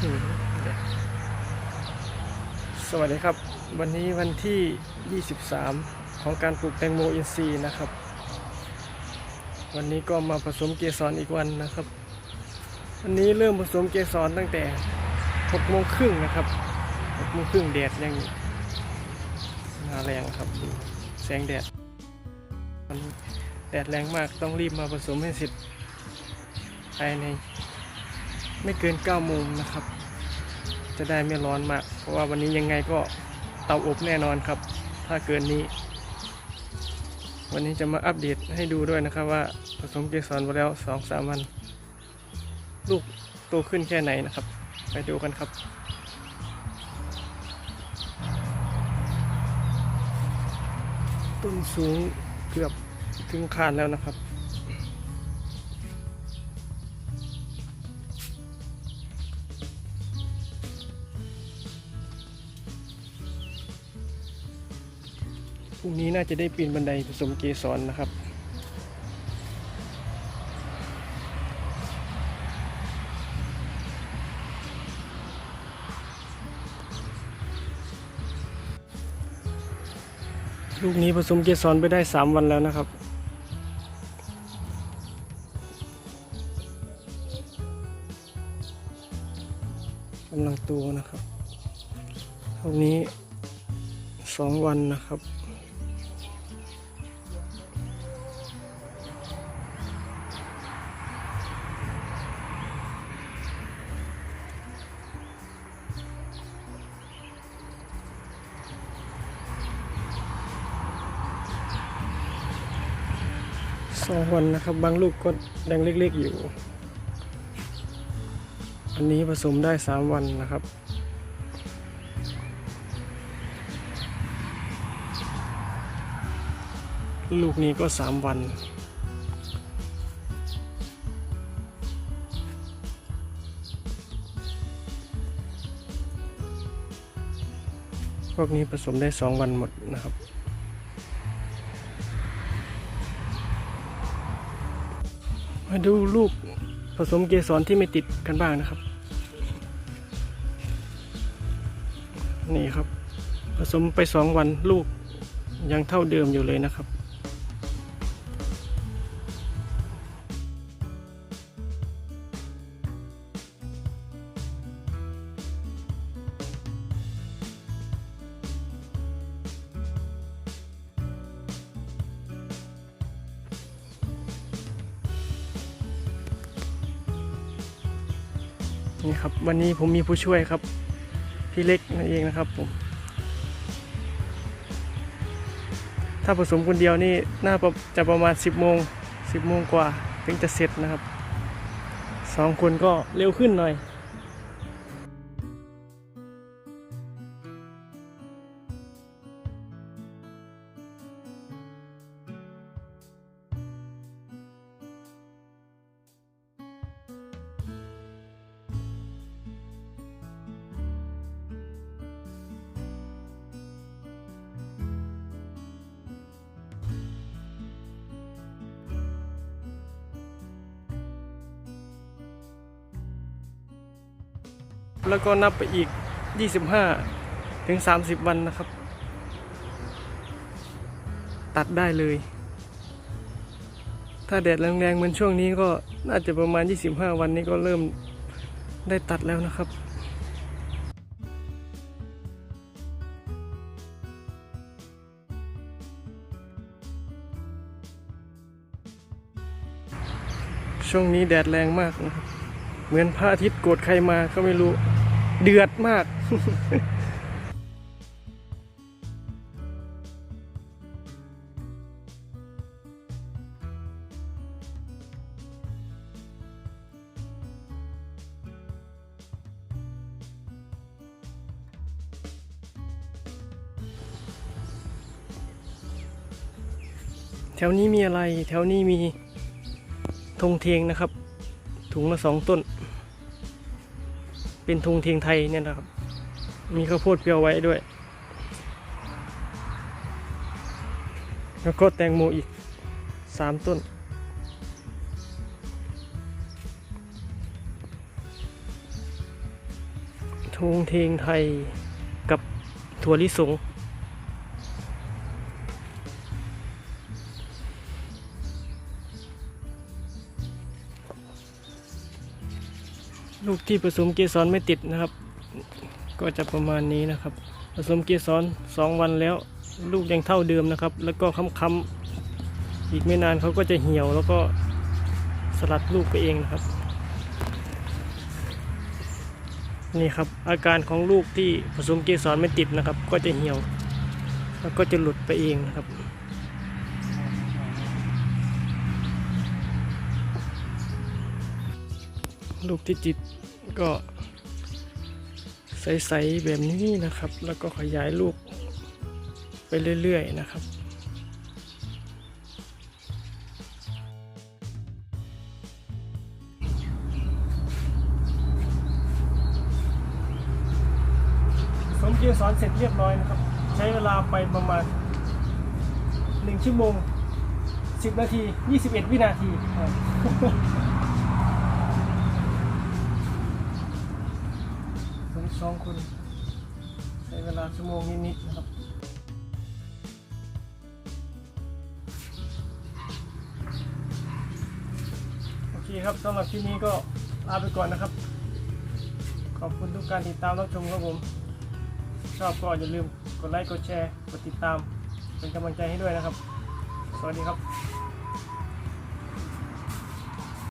สวัสดีครับ วันนี้วันที่ 23 ของการปลูกแตงโมอินทรีย์นะครับ วันนี้ก็มาผสมเกสรอีกวันนะครับ วันนี้เริ่มผสมเกสรตั้งแต่6โมงครึ่งนะครับ6โมงครึ่งแดดยังมาแรงครับแสงแดดมันแดดแรงมากต้องรีบมาผสมให้เสร็จภายใน ไม่เกิน9โมงนะครับ จะได้ไม่ร้อนมาก เพราะว่าวันนี้ยังไงก็เตาอบแน่นอนครับ ถ้าเกินนี้ วันนี้จะมาอัปเดตให้ดูด้วยนะครับว่าผสมเกสรไปแล้ว2-3วัน ลูกโตขึ้นแค่ไหนนะครับ ไปดูกันครับต้นสูงเกือบถึงคานแล้วนะครับ พรุ่งนี้น่าจะได้ปีนบันไดผสมเกสรนะครับลูกนี้ผสมเกสรไปได้ 3 วันแล้วนะครับ กำลังโตนะครับลูกนี้ 2 วันนะครับ สองวันนะครับ บางลูกก็แดงเล็กๆอยู่ อันนี้ผสมได้สามวันนะครับลูกนี้ก็สามวัน พวกนี้ผสมได้สองวันหมดนะครับ มาดูลูกผสมเกสรที่ไม่ติดกันบ้างนะครับ นี่ครับ ผสมไปสองวันลูกยังเท่าเดิมอยู่เลยนะครับ นี่ครับ วันนี้ผมมีผู้ช่วยครับ พี่เล็กนั่นเองนะครับผม ถ้าผสมคนเดียวนี่น่าจะประมาณ 10โมง10โมงกว่าถึงจะเสร็จนะครับสองคนก็เร็วขึ้นหน่อย แล้วก็นับไปอีก 25 ถึง 30 วันนะครับ ตัดได้เลย ถ้าแดดแรงๆเหมือนช่วงนี้ก็น่าจะประมาณ 25 วันนี้ก็เริ่มได้ตัดแล้วนะครับช่วงนี้แดดแรงมากนะครับ เหมือนพระอาทิตย์โกรธใครมาก็ไม่รู้ เดือดมาก แถวนี้มีอะไร แถวนี้มีธงเทงนะครับ ถุงละสองต้น เป็นธงเทียงไทยเนี่ยนะครับ มีข้าวโพดเปรียวไว้ด้วย แล้วก็แตงโมอีกสามต้นทุงเทียงไทยกับถั่วลิสง ลูกที่ผสมเกสรไม่ติดนะครับ ก็จะประมาณนี้นะครับ ผสมเกสรสองวันแล้ว ลูกยังเท่าเดิมนะครับ แล้วก็ค้ำๆอีกไม่นานเขาก็จะเหี่ยวแล้วก็สลัดลูกไปเองนะครับ นี่ครับอาการของลูกที่ผสมเกสรไม่ติดนะครับ ก็จะเหี่ยว แล้วก็จะหลุดไปเองนะครับ ลูกที่จิตก็ ใสๆแบบนี้นะครับ แล้วก็ขยายลูกไปเรื่อยๆนะครับสมเกียรสอนเสร็จเรียบร้อยนะครับ ใช้เวลาไปประมาณ 1 ชั่วโมง 10 นาที 21 วินาทีครับ สองคนใช้เวลาชั่วโมงนิดๆนะครับโอเคครับสำหรับที่นี้ก็ลาไปก่อนนะครับ ขอบคุณทุกการติดตามรับชมครับผมชอบก็อย่าลืมกดไลค์กดแชร์กดติดตาม เป็นกำลังใจให้ด้วยนะครับ สวัสดีครับ